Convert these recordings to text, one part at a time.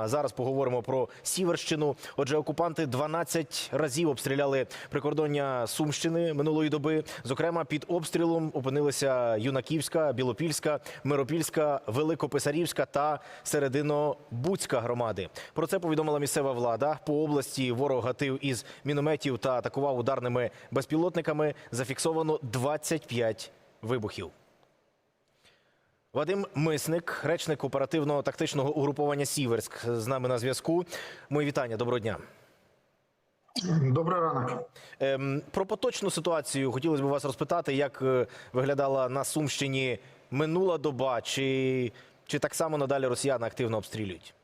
А зараз поговоримо про Сіверщину. Отже, окупанти 12 разів обстріляли прикордоння Сумщини минулої доби. Зокрема, під обстрілом опинилися Юнаківська, Білопільська, Миропільська, Великописарівська та Середино-Буцька громади. Про це повідомила місцева влада. По області ворог гатив із мінометів та атакував ударними безпілотниками. Зафіксовано 25 вибухів. Вадим Мисник, речник оперативно-тактичного угруповання Сіверськ, з нами на зв'язку. Мої вітання, доброго дня. Добрий ранок. Ем, про поточну ситуацію хотілося б вас розпитати, як е, виглядала на Сумщині минула доба, чи, чи так само надалі росіяни активно обстрілюють?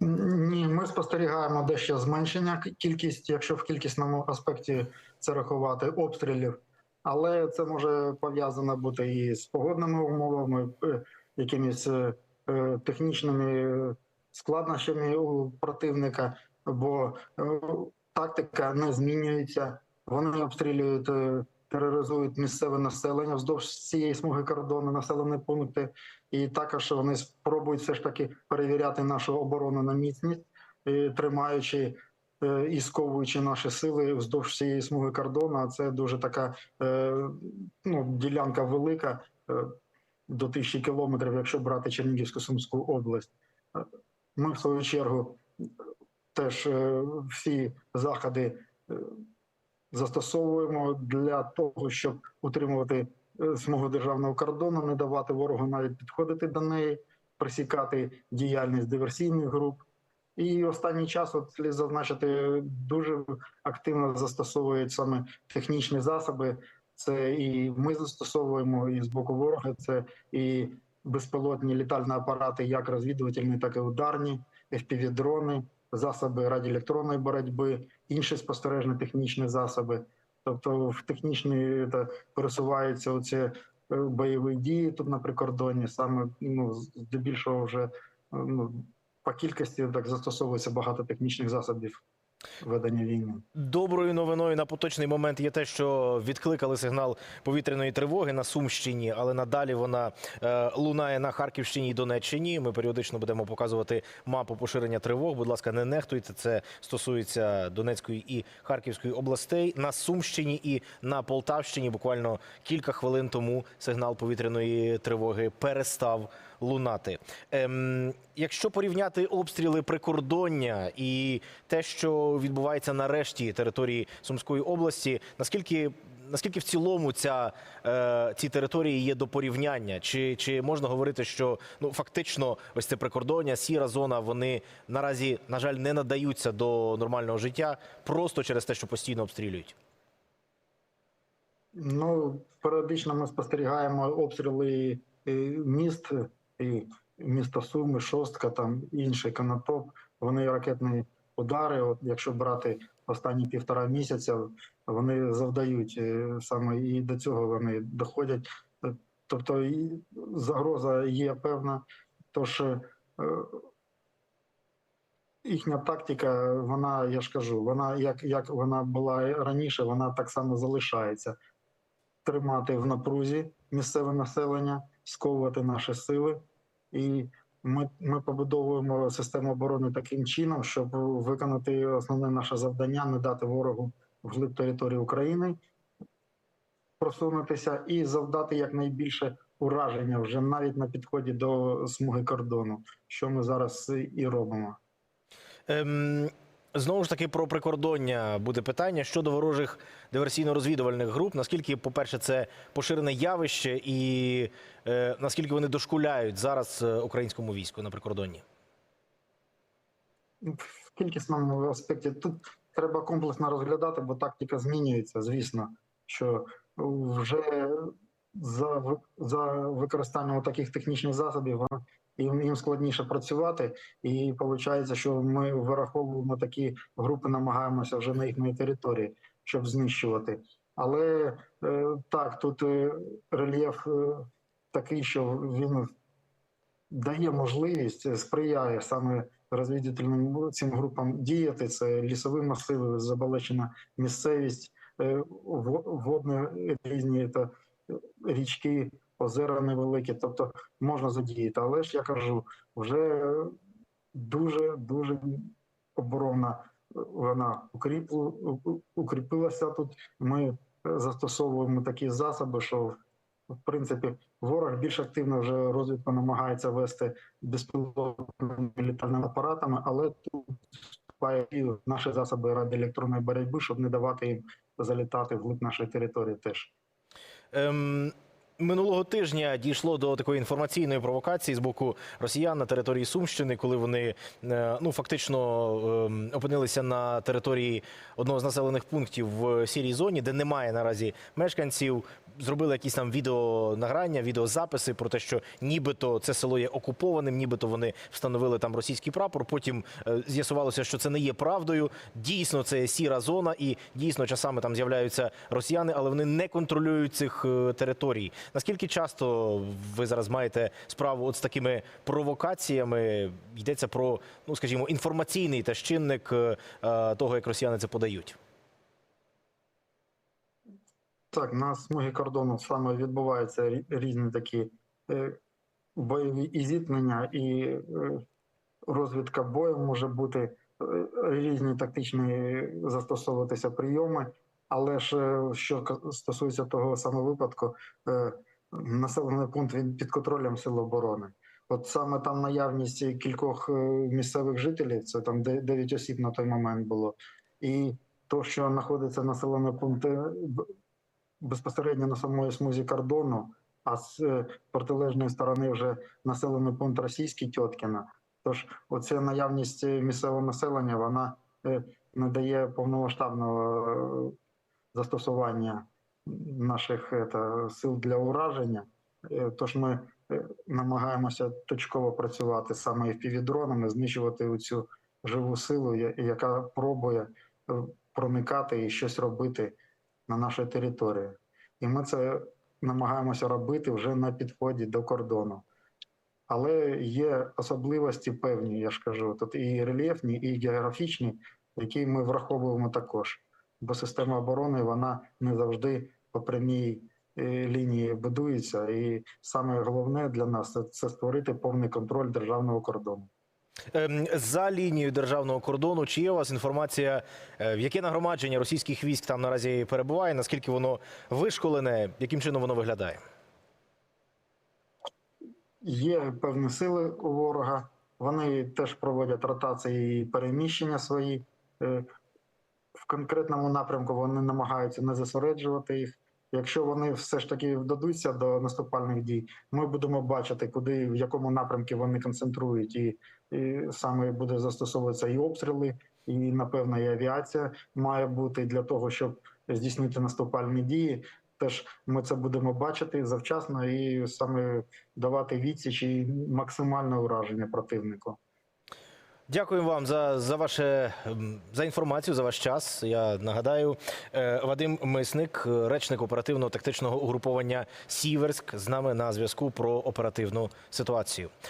Ні, ми спостерігаємо дещо зменшення кількість, якщо в кількісному аспекті це рахувати обстрілів, але це може пов'язано бути і з погодними умовами, е, якимись е, е, технічними складнощами у противника, бо тактика не змінюється. Вони обстрілюють, тероризують місцеве населення вздовж цієї смуги кордону, населені пункти. І також вони спробують все ж таки перевіряти нашу оборону на міцність, тримаючи і сковуючи наші сили вздовж цієї смуги кордону. А це дуже така е, ну, ділянка велика е, до тисячі кілометрів, якщо брати Чернігівську Сумську область. Е, Ми в свою чергу теж е, всі заходи е, застосовуємо для того, щоб утримувати е, смугу державного кордону, не давати ворогу навіть підходити до неї, пресікати діяльність диверсійних груп. І останній час, от слід зазначити, дуже активно застосовують саме технічні засоби. Це і ми застосовуємо і з боку ворога, це і безпілотні літальні апарати, як розвідувальні, так і ударні, FPV-дрони, засоби радіоелектронної боротьби, інші спостережні технічні засоби. Тобто в технічні та, пересуваються оці е, бойові дії тут на прикордоні, саме ну, здебільшого вже е, ну, по кількості так застосовується багато технічних засобів ведення війни. Доброю новиною на поточний момент є те, що відкликали сигнал повітряної тривоги на Сумщині, але надалі вона е, лунає на Харківщині і Донеччині. Ми періодично будемо показувати мапу поширення тривог. Будь ласка, не нехтуйте. Це стосується Донецької і Харківської областей. На Сумщині і на Полтавщині буквально кілька хвилин тому сигнал повітряної тривоги перестав лунати. Ем, якщо порівняти обстріли прикордоння і те, що відбувається на решті території Сумської області, наскільки наскільки в цілому ця е, ці території є до порівняння? Чи, чи можна говорити, що ну фактично ось це прикордоння, сіра зона, вони наразі на жаль не надаються до нормального життя просто через те, що постійно обстрілюють? Ну, періодично ми спостерігаємо обстріли міст, і місто Суми, Шостка, там інший Конотоп. Вони ракетні удари. От якщо брати останні півтора місяця, вони завдають е, саме і до цього вони доходять. Е, Тобто загроза є певна, тож е, їхня тактика, вона, я ж кажу, вона як, як вона була раніше, вона так само залишається. Тримати в напрузі місцеве населення, сковувати наші сили, і ми, ми побудовуємо систему оборони таким чином, щоб виконати основне наше завдання, не дати ворогу вглиб території України просунутися і завдати якнайбільше ураження вже навіть на підході до смуги кордону, що ми зараз і робимо. Ем, знову ж таки про прикордоння буде питання щодо ворожих диверсійно-розвідувальних груп. Наскільки, по-перше, це поширене явище, і е, наскільки вони дошкуляють зараз е, українському війську на прикордонні? в кількісному аспекті тут треба комплексно розглядати, бо тактика змінюється. Звісно, що вже за за використанням таких технічних засобів їм, їм складніше працювати, і виходить, що ми вираховуємо такі групи, намагаємося вже на їхній території, щоб знищувати. Але е, так, тут е, рельєф е, такий, що він дає можливість, сприяє саме розвідувальним цим групам діяти. Це лісові масиви, забалечена місцевість, водні різні та річки, озера невеликі, тобто можна задіяти. Але ж я кажу, вже дуже дуже оборона вона укріпилася тут. Ми застосовуємо такі засоби, що в принципі ворог більш активно вже розвідку намагається вести безпілотними літальними апаратами, але тут наші засоби радіоелектронної боротьби, щоб не давати їм залітати вглиб нашої території теж. Ем, минулого тижня дійшло до такої інформаційної провокації з боку росіян на території Сумщини, коли вони е, ну фактично ем, опинилися на території одного з населених пунктів в сірій зоні, де немає наразі мешканців. Зробили якісь там відеонаграння, відеозаписи про те, що нібито це село є окупованим, нібито вони встановили там російський прапор. Потім е, з'ясувалося, що це не є правдою. Дійсно, це є сіра зона, і дійсно часами там з'являються росіяни, але вони не контролюють цих е, територій. Наскільки часто ви зараз маєте справу от з такими провокаціями? Йдеться про, ну скажімо, інформаційний та чинник е, е, того, як росіяни це подають. Так, на смугі кордону саме відбуваються різні такі е, бойові і зіткнення, і розвідка бою може бути різні тактичні застосовуватися прийоми. Але ж е, що стосується того самого випадку, е, населений пункт він під контролем Сил оборони. От саме там наявність кількох е, місцевих жителів, це там де- 9 осіб на той момент було, і то, що знаходиться населений пункт безпосередньо на самої смузі кордону, а з протилежної сторони вже населений пункт російський Тьоткіна. Тож оця наявність місцевого населення вона не дає повномасштабного застосування наших е, та, сил для ураження. Е, Тож ми е, намагаємося точково працювати саме і впівдронами, знищувати цю живу силу, яка пробує е, проникати і щось робити на нашій території. І ми це намагаємося робити вже на підході до кордону. Але є особливості певні, я ж кажу, тут і рельєфні, і географічні, які ми враховуємо також. Бо система оборони вона не завжди по прямій е, лінії будується. І саме головне для нас це- створити повний контроль державного кордону. Ем, За лінією державного кордону, чи є у вас інформація, е, в яке нагромадження російських військ там наразі перебуває? Наскільки воно вишколене? Яким чином воно виглядає? Є певні сили у ворога. Вони теж проводять ротації і переміщення свої. В конкретному напрямку вони намагаються не зосереджувати їх. Якщо вони все ж таки вдадуться до наступальних дій, ми будемо бачити, куди в якому напрямку вони концентрують, і, і саме буде застосовуватися і обстріли, і напевно і авіація має бути для того, щоб здійснити наступальні дії. Теж ми це будемо бачити завчасно і саме давати відсіч і максимальне ураження противнику. Дякую вам за, за ваше за інформацію, за ваш час. Я нагадаю, е, Вадим Мисник, речник оперативного тактичного угруповання Сіверськ, з нами на зв'язку про оперативну ситуацію.